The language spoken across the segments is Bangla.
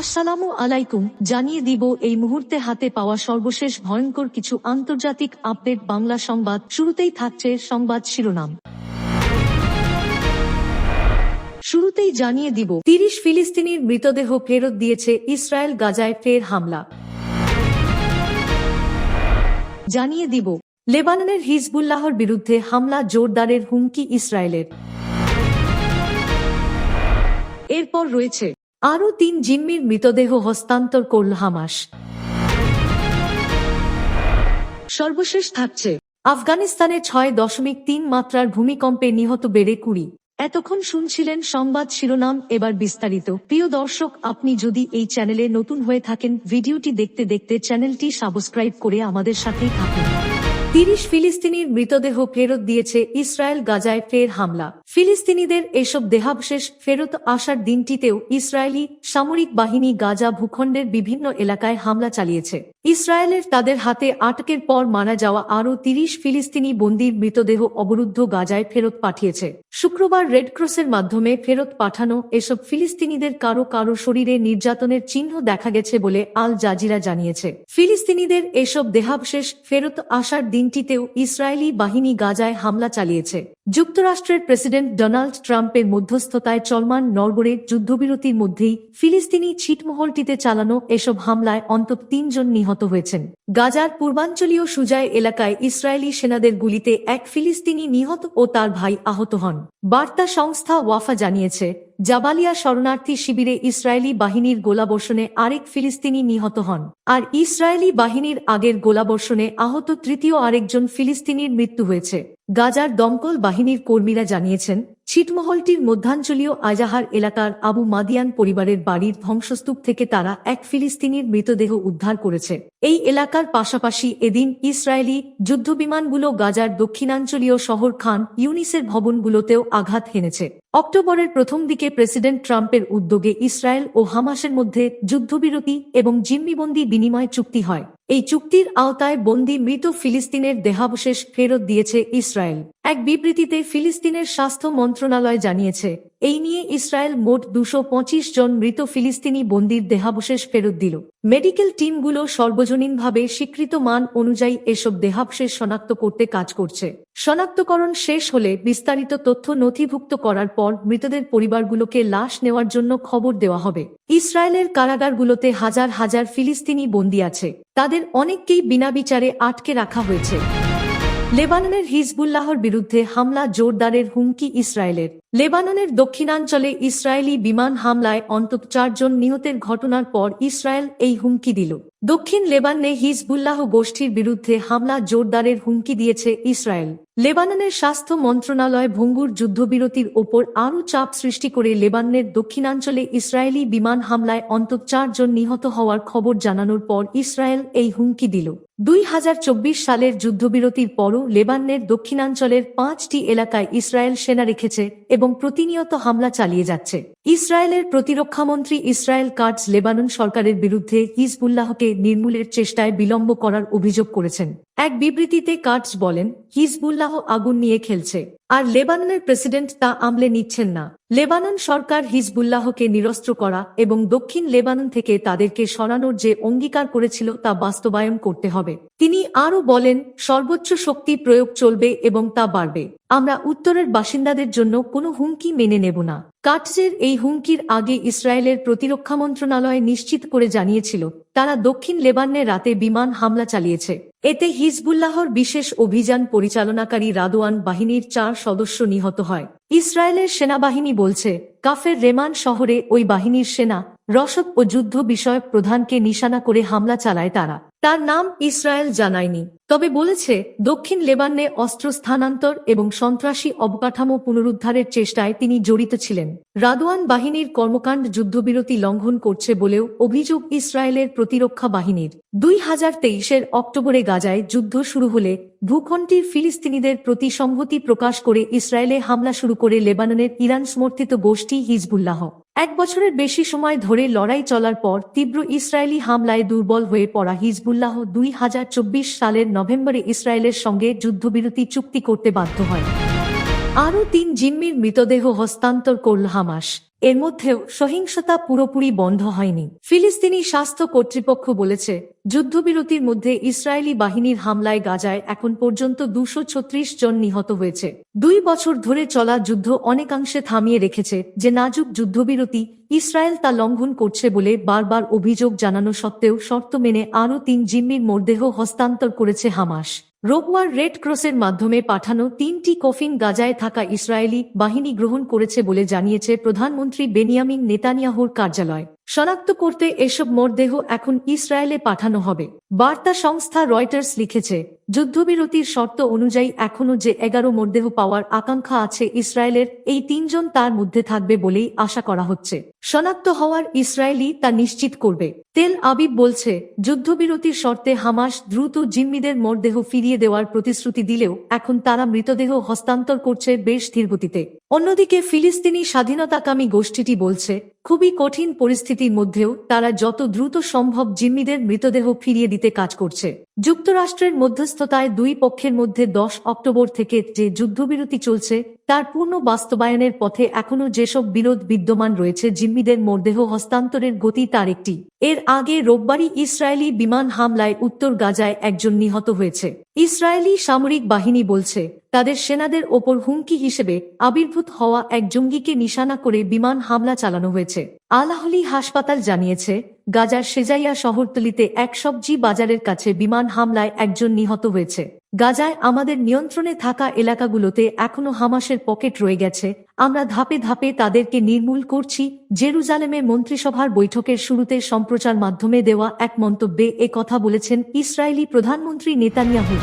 আসসালামু আলাইকুম, জানিয়ে দিব এই মুহূর্তে হাতে পাওয়া সর্বশেষ ভয়ঙ্কর কিছু আন্তর্জাতিক আপডেট বাংলা সংবাদ। শুরুতেই থাকছে সংবাদ শিরোনাম। শুরুতেই জানিয়ে দিব, তিরিশ ফিলিস্তিনির মৃতদেহ ফেরত দিয়েছে ইসরায়েল গাজায় ফের হামলা। জানিয়ে দিব, লেবাননের হিজবুল্লাহর বিরুদ্ধে হামলা জোরদারের হুমকি ইসরায়েলের। এরপর রয়েছে আরও তিন জিম্মির মৃতদেহ হস্তান্তর করল হামাস। সর্বশেষ থাকছে। আফগানিস্তানে ছয় দশমিক তিন মাত্রার ভূমিকম্পে নিহত বেড়ে কুড়ি। এতক্ষণ শুনছিলেন সংবাদ শিরোনাম এবার বিস্তারিত। প্রিয় দর্শক আপনি যদি এই চ্যানেলে নতুন হয়ে থাকেন ভিডিওটি দেখতে দেখতে চ্যানেলটি সাবস্ক্রাইব করে আমাদের সাথেই থাকুন। তিরিশ ফিলিস্তিনির মৃতদেহ ফেরত দিয়েছে ইসরায়েল গাজায় ফের হামলা। ফিলিস্তিনিদের এসব দেহাবশেষ ফেরত আসার দিনটিতেও ইসরায়েলি সামরিক বাহিনী গাজা ভূখণ্ডের বিভিন্ন এলাকায় হামলা চালিয়েছে। ইসরায়েলের তাদের হাতে আটকের পর মারা যাওয়া আরও তিরিশ ফিলিস্তিনি বন্দির মৃতদেহ অবরুদ্ধ গাজায় ফেরত পাঠিয়েছে। শুক্রবার রেড ক্রসের মাধ্যমে ফেরত পাঠানো এসব ফিলিস্তিনিদের কারও কারও শরীরে নির্যাতনের চিহ্ন দেখা গেছে বলে আল জাজিরা জানিয়েছে। ফিলিস্তিনিদের এসব দেহাবশেষ ফেরত আসার দিনটিতেও ইসরায়েলি বাহিনী গাজায় হামলা চালিয়েছে। যুক্তরাষ্ট্রের প্রেসিডেন্ট ডোনাল্ড ট্রাম্পের মধ্যস্থতায় চলমান নরগরের যুদ্ধবিরতির মধ্যেই ফিলিস্তিনি ছিটমহলটিতে চালানো এসব হামলায় অন্তত তিনজন নিহত হয়েছেন। গাজার পূর্বাঞ্চলীয় সুজায় এলাকায় ইসরায়েলি সেনাদের গুলিতে এক ফিলিস্তিনি নিহত ও তার ভাই আহত হন। বার্তা সংস্থা ওয়াফা জানিয়েছে জাবালিয়া শরণার্থী শিবিরে ইসরায়েলি বাহিনীর গোলাবর্ষণে আরেক ফিলিস্তিনি নিহত হন। আর ইসরায়েলি বাহিনীর আগের গোলাবর্ষণে আহত তৃতীয় আরেকজন ফিলিস্তিনির মৃত্যু হয়েছে। গাজার দমকল বাহিনীর কর্মীরা জানিয়েছেন ছিটমহলটির মধ্যাঞ্চলীয় আজাহার এলাকার আবু মাদিয়ান পরিবারের বাড়ির ধ্বংসস্তূপ থেকে তারা এক ফিলিস্তিনির মৃতদেহ উদ্ধার করেছে। এই এলাকার পাশাপাশি এদিন ইসরায়েলি যুদ্ধবিমানগুলো গাজার দক্ষিণাঞ্চলীয় শহর খান ইউনিসের ভবনগুলোতেও আঘাত হেনেছে। অক্টোবরের প্রথম দিকে প্রেসিডেন্ট ট্রাম্পের উদ্যোগে ইসরায়েল ও হামাসের মধ্যে যুদ্ধবিরতি এবং জিম্মিবন্দি বিনিময় চুক্তি হয়। এই চুক্তির আওতায় বন্দি মৃত ফিলিস্তিনের দেহাবশেষ ফেরত দিয়েছে ইসরায়েল। এক বিবৃতিতে ফিলিস্তিনের স্বাস্থ্য মন্ত্রণালয় জানিয়েছে এই নিয়ে ইসরায়েল মোট দুশো জন মৃত ফিলিস্তিনি বন্দির দেহাবশেষ ফেরত দিল। মেডিকেল টিমগুলো সর্বজনীনভাবে স্বীকৃত মান অনুযায়ী এসব দেহাবশেষ শনাক্ত করতে কাজ করছে। শনাক্তকরণ শেষ হলে বিস্তারিত তথ্য নথিভুক্ত করার পর মৃতদের পরিবারগুলোকে লাশ নেওয়ার জন্য খবর দেওয়া হবে। ইসরায়েলের কারাগারগুলোতে হাজার হাজার ফিলিস্তিনি বন্দী আছে। তাদের অনেককেই বিনা বিচারে আটকে রাখা হয়েছে। লেবাননের হিজবুল্লাহর বিরুদ্ধে হামলা জোরদারের হুমকি ইসরায়েলের। লেবাননের দক্ষিণাঞ্চলে ইসরায়েলি বিমান হামলায় অন্তত চারজন নিহতের ঘটনার পর ইসরায়েল এই হুমকি দিল। দক্ষিণ লেবাননে হিজবুল্লাহ গোষ্ঠীর বিরুদ্ধে হামলা জোরদারের হুমকি দিয়েছে ইসরায়েল। লেবাননের স্বাস্থ্য মন্ত্রণালয় ভঙ্গুর যুদ্ধবিরতির ওপর আরও চাপ সৃষ্টি করে লেবাননের দক্ষিণাঞ্চলে ইসরায়েলি বিমান হামলায় অন্তত চারজন নিহত হওয়ার খবর জানানোর পর ইসরায়েল এই হুমকি দিল। দুই হাজার চব্বিশ সালের যুদ্ধবিরতির পরও লেবাননের দক্ষিণাঞ্চলের পাঁচটি এলাকায় ইসরায়েল সেনা রেখেছে এবং প্রতিনিয়ত হামলা চালিয়ে যাচ্ছে। ইসরায়েলের প্রতিরক্ষামন্ত্রী ইসরায়েল কার্ডস লেবানন সরকারের বিরুদ্ধে হিজবুল্লাহকে নির্মূলের চেষ্টায় বিলম্ব করার অভিযোগ করেছেন। এক বিবৃতিতে কার্ডস বলেন, হিজবুল্লাহ আগুন নিয়ে খেলছে, আর লেবাননের প্রেসিডেন্ট তা আমলে নিচ্ছেন না। লেবানন সরকার হিজবুল্লাহকে নিরস্ত্র করা এবং দক্ষিণ লেবানন থেকে তাদেরকে সরানোর যে অঙ্গীকার করেছিল তা বাস্তবায়ন করতে হবে। তিনি আরও বলেন, সর্বোচ্চ শক্তি প্রয়োগ চলবে এবং তা বাড়বে। আমরা উত্তরের বাসিন্দাদের জন্য কোনো হুমকি মেনে নেব না। কাটজের এই হুমকির আগে ইসরায়েলের প্রতিরক্ষা মন্ত্রণালয় নিশ্চিত করে জানিয়েছিল, তারা দক্ষিণ লেবাননে রাতে বিমান হামলা চালিয়েছে। এতে হিজবুল্লাহর বিশেষ অভিযান পরিচালনাকারী রাদোয়ান বাহিনীর চার সদস্য নিহত হয়। ইসরায়েলের সেনাবাহিনী বলছে, কাফের রেমান শহরে ওই বাহিনীর সেনা, রসদ ও যুদ্ধ বিষয়ক প্রধানকে নিশানা করে হামলা চালায় তারা। তার নাম ইসরায়েল জানায়নি। তবে বলেছে, দক্ষিণ লেবাননে অস্ত্র স্থানান্তর এবং সন্ত্রাসী অবকাঠামো পুনরুদ্ধারের চেষ্টায় তিনি জড়িত ছিলেন। রাদওয়ান বাহিনীর কর্মকাণ্ড যুদ্ধবিরতি লঙ্ঘন করছে বলেও অভিযোগ ইসরায়েলের প্রতিরক্ষা বাহিনীর। দুই হাজার তেইশের অক্টোবরে গাজায় যুদ্ধ শুরু হলে ভূখণ্ডটির ফিলিস্তিনিদের প্রতি সংহতি প্রকাশ করে ইসরায়েলে হামলা শুরু করে লেবাননের ইরান সমর্থিত গোষ্ঠী হিজবুল্লাহ। এক বছরের বেশি সময় ধরে লড়াই চলার পর তীব্র ইসরায়েলি হামলায় দুর্বল হয়ে পড়া হিজবুল্লাহ দুই হাজার চব্বিশ সালের নভেম্বরে ইসরায়েলের সঙ্গে যুদ্ধবিরতি চুক্তি করতে বাধ্য হয়। আরও তিন জিম্মির মৃতদেহ হস্তান্তর করল হামাস। এর মধ্যেও সহিংসতা পুরোপুরি বন্ধ হয়নি। ফিলিস্তিনি স্বাস্থ্য কর্তৃপক্ষ বলেছে, যুদ্ধবিরতির মধ্যে ইসরায়েলি বাহিনীর হামলায় গাজায় এখন পর্যন্ত দুশো জন নিহত হয়েছে। দুই বছর ধরে চলা যুদ্ধ অনেকাংশে থামিয়ে রেখেছে যে নাজুক যুদ্ধবিরতি ইসরায়েল তা লঙ্ঘন করছে বলে বারবার অভিযোগ জানানো সত্ত্বেও শর্ত মেনে আরও তিন জিম্মির মরদেহ হস্তান্তর করেছে হামাস। রোববার রেড ক্রসের মাধ্যমে পাঠানো তিনটি কফিন গাজায় থাকা ইসরায়েলি বাহিনী গ্রহণ করেছে বলে জানিয়েছে প্রধানমন্ত্রী বেনিয়ামিন নেতানিয়াহুর কার্যালয়। শনাক্ত করতে এসব মরদেহ এখন ইসরায়েলে পাঠানো হবে। বার্তা সংস্থা রয়টার্স লিখেছে, যুদ্ধবিরতির শর্ত অনুযায়ী এখনও যে এগারো মরদেহ পাওয়ার আকাঙ্ক্ষা আছে ইসরায়েলের, এই তিনজন তার মধ্যে থাকবে বলেই আশা করা হচ্ছে। শনাক্ত হওয়ার ইসরায়েলি তা নিশ্চিত করবে। তেল আবিব বলছে, যুদ্ধবিরতির শর্তে হামাস দ্রুত জিম্মিদের মরদেহ ফিরিয়ে দেওয়ার প্রতিশ্রুতি দিলেও এখন তারা মৃতদেহ হস্তান্তর করছে বেশ ধীরগতিতে। অন্যদিকে ফিলিস্তিনি স্বাধীনতাকামী গোষ্ঠীটি বলছে, খুবই কঠিন পরিস্থিতির মধ্যেও তারা যত দ্রুত সম্ভব জিম্মিদের মৃতদেহ ফিরিয়ে দিতে কাজ করছে। যুক্তরাষ্ট্রের মধ্যস্থতায় দুই পক্ষের মধ্যে দশ অক্টোবর থেকে যে যুদ্ধবিরতি চলছে, তার পূর্ণ বাস্তবায়নের পথে এখনও যেসব বিরোধ বিদ্যমান রয়েছে, জিম্মিদের মরদেহ হস্তান্তরের গতি তার একটি। এর আগে রোববারই ইসরায়েলি বিমান হামলায় উত্তর গাজায় একজন নিহত হয়েছে। ইসরায়েলি সামরিক বাহিনী বলছে, তাদের সেনাদের ওপর হুমকি হিসেবে আবির্ভূত হওয়া এক জঙ্গিকে নিশানা করে বিমান হামলা চালানো হয়েছে। আলাহলি হাসপাতাল জানিয়েছে, গাজার সেজাইয়া শহরতলিতে এক সবজি বাজারের কাছে বিমান হামলায় একজন নিহত হয়েছে। গাজায় আমাদের নিয়ন্ত্রণে থাকা এলাকাগুলোতে এখনও হামাসের পকেট রয়ে গেছে। আমরা ধাপে ধাপে তাদেরকে নির্মূল করছি। জেরুজালেমে মন্ত্রিসভার বৈঠকের শুরুতে সম্প্রচার মাধ্যমে দেওয়া এক মন্তব্যে এ কথা বলেছেন ইসরায়েলি প্রধানমন্ত্রী নেতানিয়াহু।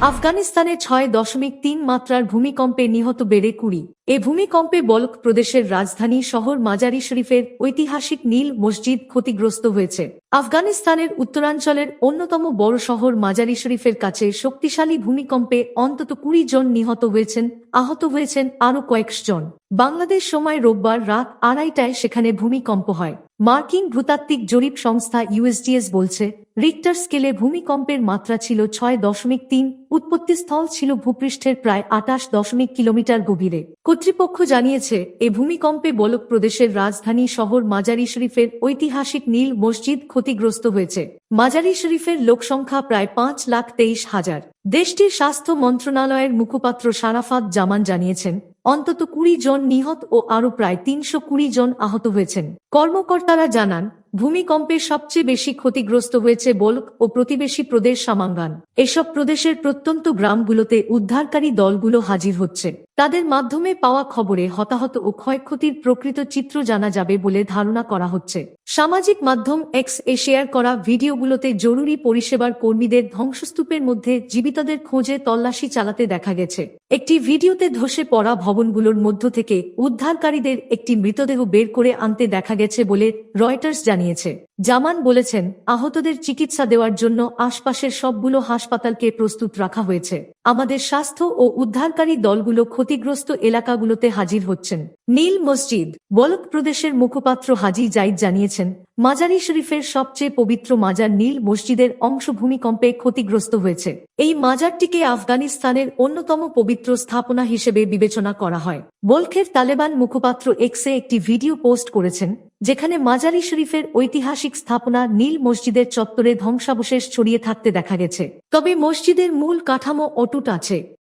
আফগানিস্তানে ছয় দশমিক তিন মাত্রার ভূমিকম্পে নিহত বেড়ে কুড়ি। এ ভূমিকম্পে বলক প্রদেশের রাজধানী শহর মাজারি শরীফের ঐতিহাসিক নীল মসজিদ ক্ষতিগ্রস্ত হয়েছে। আফগানিস্তানের উত্তরাঞ্চলের অন্যতম বড় শহর মাজারি শরীফের কাছে শক্তিশালী ভূমিকম্পে অন্তত কুড়ি জন নিহত হয়েছেন, আহত হয়েছেন আরও কয়েকজন বাংলাদেশ সময় রোববার রাত আড়াইটায় সেখানে ভূমিকম্প হয়। মার্কিন ভূতাত্ত্বিক জরিপ সংস্থা ইউএসডিএস বলছে রিক্টার স্কেলে ভূমিকম্পের মাত্রা ছিল ছয় দশমিক তিন, উৎপত্তিস্থল ছিল ভূপৃষ্ঠের প্রায় আটাশ দশমিক কিলোমিটার গভীরে। কর্তৃপক্ষ জানিয়েছে, এ ভূমিকম্পে বলক প্রদেশের রাজধানী শহর মাজারি শরীফের ঐতিহাসিক নীল মসজিদ ক্ষতিগ্রস্ত হয়েছে। মাজারি শরীফের লোকসংখ্যা প্রায় পাঁচ লাখ তেইশ হাজার। দেশটির স্বাস্থ্য মন্ত্রণালয়ের মুখপাত্র সারাফাত জামান জানিয়েছেন, অন্তত কুড়ি জন নিহত ও আরও প্রায় তিনশো কুড়ি জন আহত হয়েছেন। কর্মকর্তারা জানান ভূমিকম্পে সবচেয়ে বেশি ক্ষতিগ্রস্ত হয়েছে বলক ও প্রতিবেশী প্রদেশ সামাঙ্গান। এসব প্রদেশের প্রত্যন্ত গ্রামগুলোতে উদ্ধারকারী দলগুলো হাজির হচ্ছে। তাদের মাধ্যমে পাওয়া খবরে হতাহত ও ক্ষয়ক্ষতির প্রকৃত চিত্র জানা যাবে বলে ধারণা করা হচ্ছে। সামাজিক মাধ্যম এক্স এ শেয়ার করা ভিডিওগুলোতে জরুরি পরিষেবার কর্মীদের ধ্বংসস্তূপের মধ্যে জীবিতদের খোঁজে তল্লাশি চালাতে দেখা গেছে। একটি ভিডিওতে ধসে পড়া ভবনগুলোর মধ্য থেকে উদ্ধারকারীদের একটি মৃতদেহ বের করে আনতে দেখা গেছে বলে রয়টার্স জানিয়েছে। জামান বলেছেন, আহতদের চিকিৎসা দেওয়ার জন্য আশপাশের সবগুলো হাসপাতালকে প্রস্তুত রাখা হয়েছে। আমাদের স্বাস্থ্য ও উদ্ধারকারী দলগুলো ক্ষতিগ্রস্ত এলাকাগুলোতে হাজির হচ্ছেন। নীল মসজিদ, বলক প্রদেশের মুখপাত্র হাজি জাইদ জানিয়েছেন, মাজারি শরীফের সবচেয়ে পবিত্র মাজার নীল মসজিদের অংশ ভূমিকম্পে ক্ষতিগ্রস্ত হয়েছে। এই মাজারটিকে আফগানিস্তানের অন্যতম পবিত্র স্থাপনা হিসেবে বিবেচনা করা হয়। বলখের তালেবান মুখপাত্র এক্সে একটি ভিডিও পোস্ট করেছেন, যেখানে মাজারি শরীফের ঐতিহাসিক স্থাপনা নীল মসজিদের চত্বরে ধ্বংসাবশেষ ছড়িয়ে থাকতে দেখা গেছে। তবে মসজিদের মূল কাঠামো অটুট আছে।